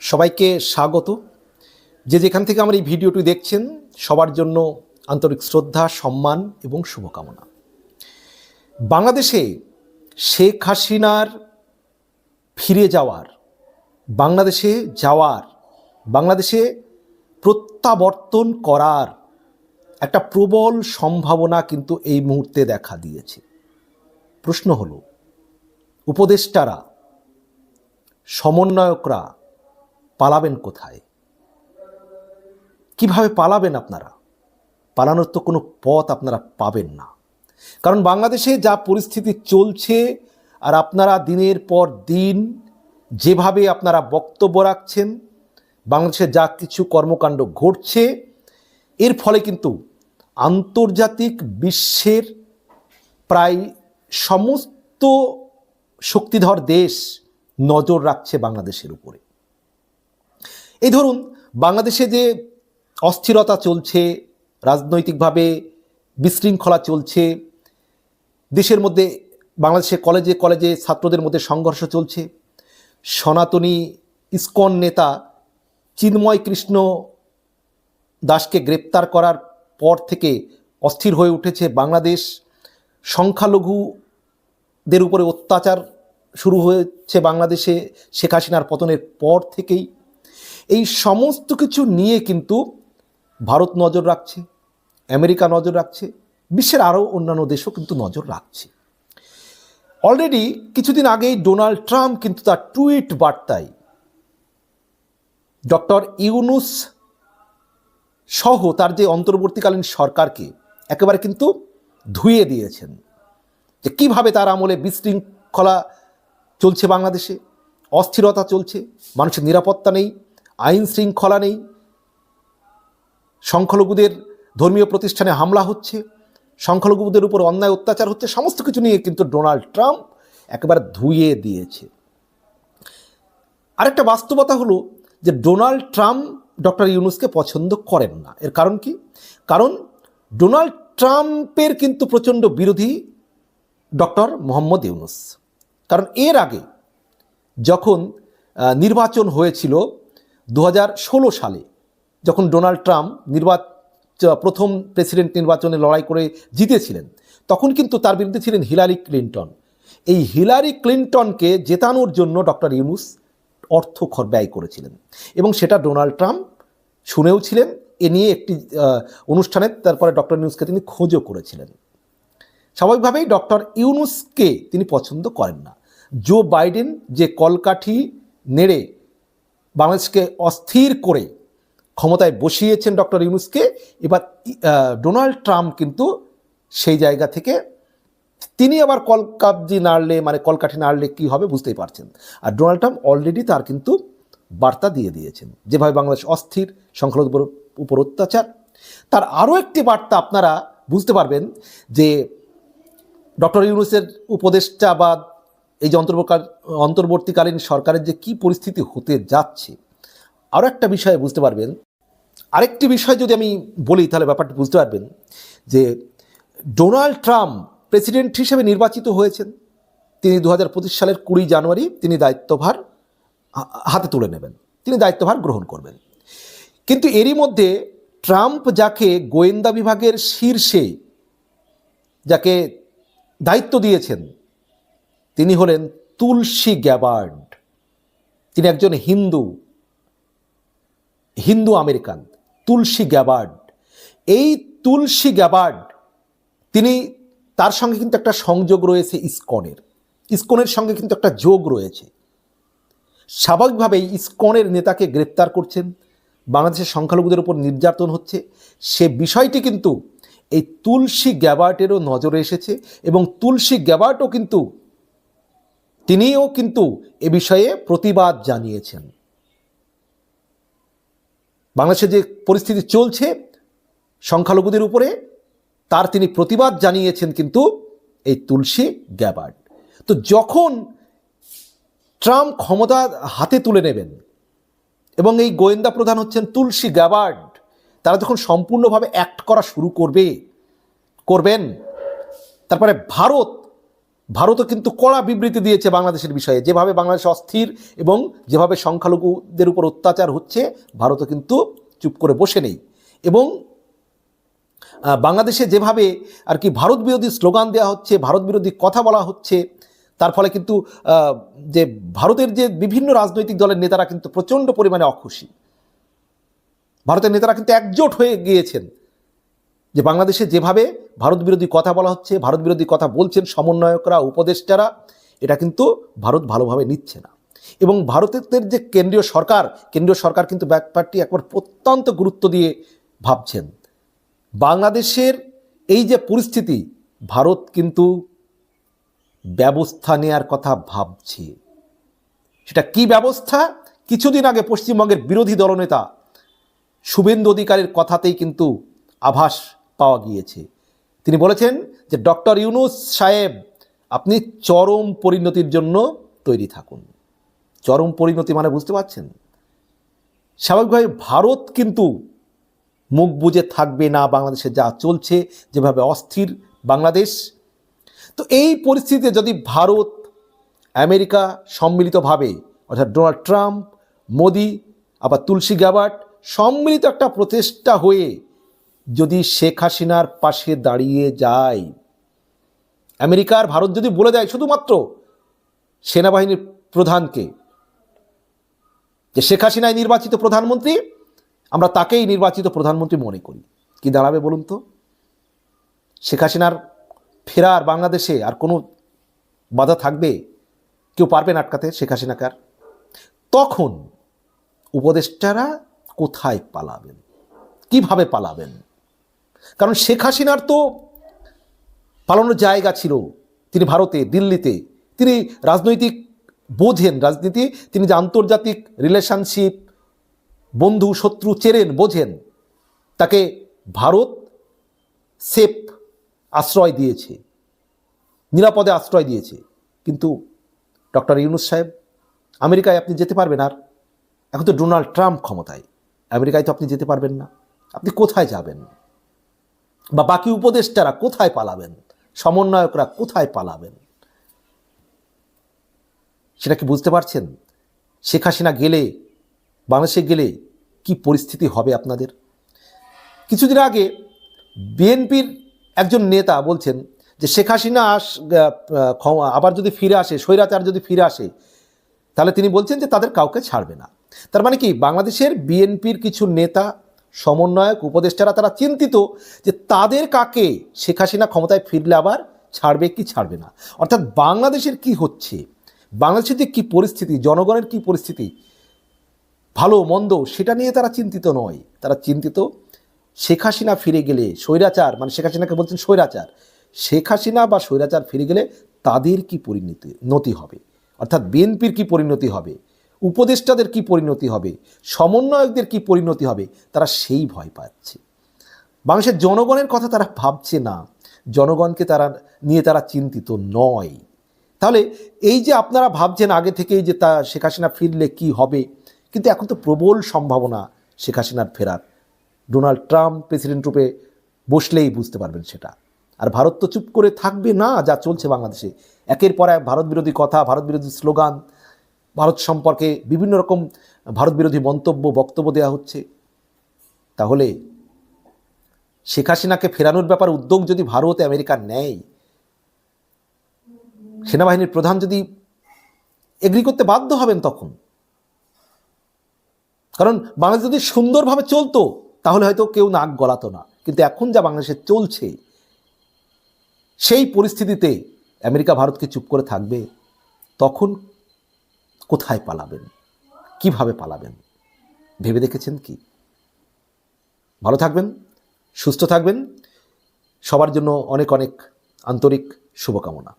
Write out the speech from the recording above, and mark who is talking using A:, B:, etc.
A: সবাইকে স্বাগত। যে যেখান থেকে আমার এই ভিডিওটি দেখছেন, সবার জন্য আন্তরিক শ্রদ্ধা, সম্মান এবং শুভকামনা। বাংলাদেশে শেখ হাসিনার ফিরে যাওয়ার, বাংলাদেশে যাওয়ার, বাংলাদেশে প্রত্যাবর্তন করার একটা প্রবল সম্ভাবনা কিন্তু এই মুহূর্তে দেখা দিয়েছে। প্রশ্ন হলো, উপদেষ্টারা, সমন্বয়করা পালাবেন কোথায়? কীভাবে পালাবেন আপনারা? পালানোর তো কোনো পথ আপনারা পাবেন না। কারণ বাংলাদেশে যা পরিস্থিতি চলছে আর আপনারা দিনের পর দিন যেভাবে আপনারা বক্তব্য রাখছেন, বাংলাদেশে যা কিছু কর্মকাণ্ড ঘটছে, এর ফলে কিন্তু আন্তর্জাতিক বিশ্বের প্রায় সমস্ত শক্তিধর দেশ নজর রাখছে বাংলাদেশের উপরে। এই ধরুন, বাংলাদেশে যে অস্থিরতা চলছে, রাজনৈতিকভাবে বিশৃঙ্খলা চলছে, দেশের মধ্যে, বাংলাদেশে কলেজে কলেজে ছাত্রদের মধ্যে সংঘর্ষ চলছে, সনাতনী ইস্কন নেতা চিন্ময় কৃষ্ণ দাসকে গ্রেপ্তার করার পর থেকে অস্থির হয়ে উঠেছে বাংলাদেশ। সংখ্যালঘুদের উপরে অত্যাচার শুরু হয়েছে বাংলাদেশে শেখ হাসিনার পতনের পর থেকেই। এই সমস্ত কিছু নিয়ে কিন্তু ভারত নজর রাখছে, আমেরিকা নজর রাখছে, বিশ্বের আরও অন্যান্য দেশও কিন্তু নজর রাখছে। অলরেডি কিছুদিন আগেই ডোনাল্ড ট্রাম্প কিন্তু তার টুইট বার্তায় ডক্টর ইউনুস সহ তার যে অন্তর্বর্তীকালীন সরকারকে একেবারে কিন্তু ধুয়ে দিয়েছেন যে কীভাবে তার আমলে বিশৃঙ্খলা চলছে বাংলাদেশে, অস্থিরতা চলছে, মানুষের নিরাপত্তা নেই আইন শৃঙ্খলা নেই। সংখ্যালঘুদের ধর্মীয় প্রতিষ্ঠানে হামলা হচ্ছে, সংখ্যালঘুদের উপর অন্যায় অত্যাচার হচ্ছে, সমস্ত কিছু নিয়ে কিন্তু ডোনাল্ড ট্রাম্প একেবারে ধুয়ে দিয়েছে। আরেকটা বাস্তবতা হলো যে ডোনাল্ড ট্রাম্প ডক্টর ইউনুসকে পছন্দ করেন না। এর কারণ কি? কারণ ডোনাল্ড ট্রাম্পের কিন্তু প্রচণ্ড বিরোধী ডক্টর মোহাম্মদ ইউনুস। কারণ এর আগে যখন নির্বাচন হয়েছিল দু হাজার ষোলো সালে যখন ডোনাল্ড ট্রাম্প নির্বাচ, প্রথম প্রেসিডেন্ট নির্বাচনে লড়াই করে জিতেছিলেন, তখন কিন্তু তার বিরুদ্ধে ছিলেন হিলারি ক্লিন্টন। এই হিলারি ক্লিন্টনকে জেতানোর জন্য ডক্টর ইউনুস অর্থ খর ব্যয় করেছিলেন এবং সেটা ডোনাল্ড ট্রাম্প শুনেও ছিলেন। এ নিয়ে একটি অনুষ্ঠানে তারপরে ডক্টর ইউনুসকে তিনি খোঁজও করেছিলেন। স্বাভাবিকভাবেই ডক্টর ইউনুসকে তিনি পছন্দ করেন না। জো বাইডেন যে কলকাঠি নেড়ে বাংলাদেশকে অস্থির করে ক্ষমতায় বসিয়েছেন ডক্টর ইউনুসকে। এবার ডোনাল্ড ট্রাম্প কিন্তু সেই জায়গা থেকে তিনি আবার কলকাবজি নাড়লে মানে কলকাঠি নাড়লে কী হবে বুঝতেই পারছেন। আর ডোনাল্ড ট্রাম্প অলরেডি তার কিন্তু বার্তা দিয়ে দিয়েছেন যেভাবে বাংলাদেশ অস্থির সংখ্যালঘুদের উপর অত্যাচার। তার আরও একটি বার্তা আপনারা বুঝতে পারবেন যে, ডক্টর ইউনুসের উপদেষ্টা বা এই যে অন্তর্বর্তী অন্তর্বর্তীকালীন সরকারের যে কি পরিস্থিতি হতে যাচ্ছে আরও একটা বিষয়ে বুঝতে পারবেন। আরেকটি বিষয় যদি আমি বলি, তাহলে ব্যাপারটা বুঝতে পারবেন যে ডোনাল্ড ট্রাম্প প্রেসিডেন্ট হিসেবে নির্বাচিত হয়েছেন। তিনি দু হাজার পঁচিশ সালের কুড়ি জানুয়ারি তিনি দায়িত্বভার হাতে তুলে নেবেন। তিনি দায়িত্বভার গ্রহণ করবেন। কিন্তু এরই মধ্যে ট্রাম্প যাকে গোয়েন্দা বিভাগের শীর্ষে, যাকে দায়িত্ব দিয়েছেন তিনি হলেন তুলসী গ্যাবার্ড। তিনি একজন হিন্দু হিন্দু আমেরিকান, তুলসী গ্যাবার্ড। এই তুলসী গ্যাবার্ড, তিনি, তার সঙ্গে কিন্তু একটা সংযোগ রয়েছে ইস্কনের। ইস্কনের সঙ্গে কিন্তু একটা যোগ রয়েছে। স্বাভাবিকভাবেই ইস্কনের নেতাকে গ্রেপ্তার করছেন। বাংলাদেশের সংখ্যালঘুদের উপর নির্যাতন হচ্ছে। সে বিষয়টি কিন্তু এই তুলসী গ্যাবার্টেরও নজরে এসেছে এবং তুলসী গ্যাবার্টও কিন্তু তিনিও কিন্তু এ বিষয়ে প্রতিবাদ জানিয়েছেন। বাংলাদেশে যে পরিস্থিতি চলছে সংখ্যালঘুদের উপরে, তার তিনি প্রতিবাদ জানিয়েছেন কিন্তু এই তুলসী গ্যাবার্ড। তো যখন ট্রাম্প ক্ষমতা হাতে তুলে নেবেন এবং এই গোয়েন্দা প্রধান হচ্ছেন তুলসী গ্যাবার্ড, তারা যখন সম্পূর্ণভাবে অ্যাক্ট করা শুরু করবে, করবেন, তারপরে ভারত ভারতও কিন্তু কড়া বিবৃতি দিয়েছে বাংলাদেশের বিষয়ে। যেভাবে বাংলাদেশ অস্থির এবং যেভাবে সংখ্যালঘুদের উপর অত্যাচার হচ্ছে, ভারতও কিন্তু চুপ করে বসে নেই। এবং বাংলাদেশে যেভাবে আর কি ভারত বিরোধী স্লোগান দেওয়া হচ্ছে, ভারত বিরোধী কথা বলা হচ্ছে, তার ফলে কিন্তু যে ভারতের যে বিভিন্ন রাজনৈতিক দলের নেতারা কিন্তু প্রচণ্ড পরিমাণে অখুশি। ভারতের নেতারা কিন্তু একজোট হয়ে গিয়েছেন। যে বাংলাদেশে যেভাবে ভারত বিরোধী কথা বলা হচ্ছে, ভারত বিরোধী কথা বলছেন সমন্বয়করা, উপদেষ্টারা, এটা কিন্তু ভারত ভালোভাবে নিচ্ছে না। এবং ভারতের যে কেন্দ্রীয় সরকার কেন্দ্রীয় সরকার কিন্তু ব্যাপারটি একবার অত্যন্ত গুরুত্ব দিয়ে ভাবছেন। বাংলাদেশের এই যে পরিস্থিতি, ভারত কিন্তু ব্যবস্থা নেয়ার কথা ভাবছে। সেটা কি ব্যবস্থা? কিছুদিন আগে পশ্চিমবঙ্গের বিরোধী দলনেতা শুভেন্দু অধিকারীর কথাতেই কিন্তু আভাস পাওয়া গিয়েছে। তিনি বলেছেন যে, ডক্টর ইউনুস সাহেব, আপনি চরম পরিণতির জন্য তৈরি থাকুন। চরম পরিণতি মানে বুঝতে পারছেন? স্বাভাবিকভাবে ভারত কিন্তু মুখ বুজে থাকবে না, বাংলাদেশে যা চলছে, যেভাবে অস্থির বাংলাদেশ। তো এই পরিস্থিতিতে যদি ভারত, আমেরিকা সম্মিলিতভাবে, অর্থাৎ ডোনাল্ড ট্রাম্প, মোদি, আবার তুলসী গ্যাবার্ট সম্মিলিত একটা প্রচেষ্টা হয়ে যদি শেখ হাসিনার পাশে দাঁড়িয়ে যায়, আমেরিকার ভারত যদি বলে দেয় শুধুমাত্র সেনাবাহিনীর প্রধানকে যে শেখ হাসিনায় নির্বাচিত প্রধানমন্ত্রী, আমরা তাকেই নির্বাচিত প্রধানমন্ত্রী মনে করি। কি দাঁড়াবে বলুন তো? শেখ হাসিনার ফেরার বাংলাদেশে আর কোনো বাধা থাকবে? কেউ পারবেন আটকাতে শেখ হাসিনাকে আর? তখন উপদেষ্টারা কোথায় পালাবেন? কীভাবে পালাবেন? কারণ শেখ হাসিনার তো পালানোর জায়গা ছিল। তিনি ভারতে, দিল্লিতে, তিনি রাজনৈতিক বোঝেন, রাজনীতি, তিনি যে আন্তর্জাতিক রিলেশনশিপ বন্ধু, শত্রু চেরেন বোঝেন, তাকে ভারত সেফ আশ্রয় দিয়েছে, নিরাপদে আশ্রয় দিয়েছে। কিন্তু ডক্টর ইউনুস সাহেব, আমেরিকায় আপনি যেতে পারবেন আর? এখন তো ডোনাল্ড ট্রাম্প ক্ষমতায়, আমেরিকায় তো আপনি যেতে পারবেন না। আপনি কোথায় যাবেন? বা বাকি উপদেষ্টারা কোথায় পালাবেন? সমন্বয়করা কোথায় পালাবেন? সেটা কি বুঝতে পারছেন? শেখ হাসিনা গেলে, বাংলাদেশে গেলে কি পরিস্থিতি হবে আপনাদের? কিছুদিন আগে বিএনপির একজন নেতা বলছেন যে শেখ হাসিনা আস আবার যদি ফিরে আসে, স্বৈরাচার যদি ফিরে আসে, তাহলে তিনি বলছেন যে তাদের কাউকে ছাড়বে না। তার মানে কি? বাংলাদেশের বিএনপির কিছু নেতা সমন্বয়ক, উপদেষ্টারা তারা চিন্তিত যে তাদের কাকে শেখ হাসিনা ক্ষমতায় ফিরলে আবার ছাড়বে কি ছাড়বে না। অর্থাৎ বাংলাদেশের কি হচ্ছে? বাংলাদেশের যে কী পরিস্থিতি, জনগণের কি পরিস্থিতি? ভালো, মন্দ, সেটা নিয়ে তারা চিন্তিত নয়। তারা চিন্তিত শেখ হাসিনা ফিরে গেলে স্বৈরাচার মানে শেখ হাসিনাকে বলছেন স্বৈরাচার, শেখ হাসিনা বা স্বৈরাচার ফিরে গেলে তাদের কি পরিণতি, নতি হবে? অর্থাৎ বিএনপির কি পরিণতি হবে? উপদেষ্টাদের কি পরিণতি হবে? সমন্বয়কদের কি পরিণতি হবে? তারা সেই ভয় পাচ্ছে। বাংলাদেশের জনগণের কথা তারা ভাবছে না। জনগণকে তারা নিয়ে তারা চিন্তিত নয়। তাহলে এই যে আপনারা ভাবছেন আগে থেকেই যে তা শেখ হাসিনা ফিরলে কি হবে? কিন্তু এখন তো প্রবল সম্ভাবনা শেখ হাসিনার ফেরার। ডোনাল্ড ট্রাম্প প্রেসিডেন্ট রূপে বসলেই বুঝতে পারবেন সেটা। আর ভারত তো চুপ করে থাকবে না, যা চলছে বাংলাদেশে। একের পর এক ভারত বিরোধী কথা ভারত বিরোধী স্লোগান ভারত সম্পর্কে বিভিন্ন রকম ভারত বিরোধী মন্তব্য, বক্তব্য দেওয়া হচ্ছে। তাহলে শেখ হাসিনাকে ফেরানোর ব্যাপার উদ্যোগ যদি ভারত আমেরিকা নেয়, সেনাবাহিনীর প্রধান যদি এগ্রি করতে বাধ্য হবেন তখন, কারণ বাংলাদেশ যদি সুন্দরভাবে চলতো, তাহলে হয়তো কেউ নাক গলাতো না। কিন্তু এখন যা বাংলাদেশে চলছে, সেই পরিস্থিতিতে আমেরিকা ভারতকে চুপ করে থাকবে, তখন কোথায় পালাবেন? কীভাবে পালাবেন? ভেবে দেখেছেন কি? ভালো থাকবেন, সুস্থ থাকবেন। সবার জন্য অনেক অনেক আন্তরিক শুভকামনা।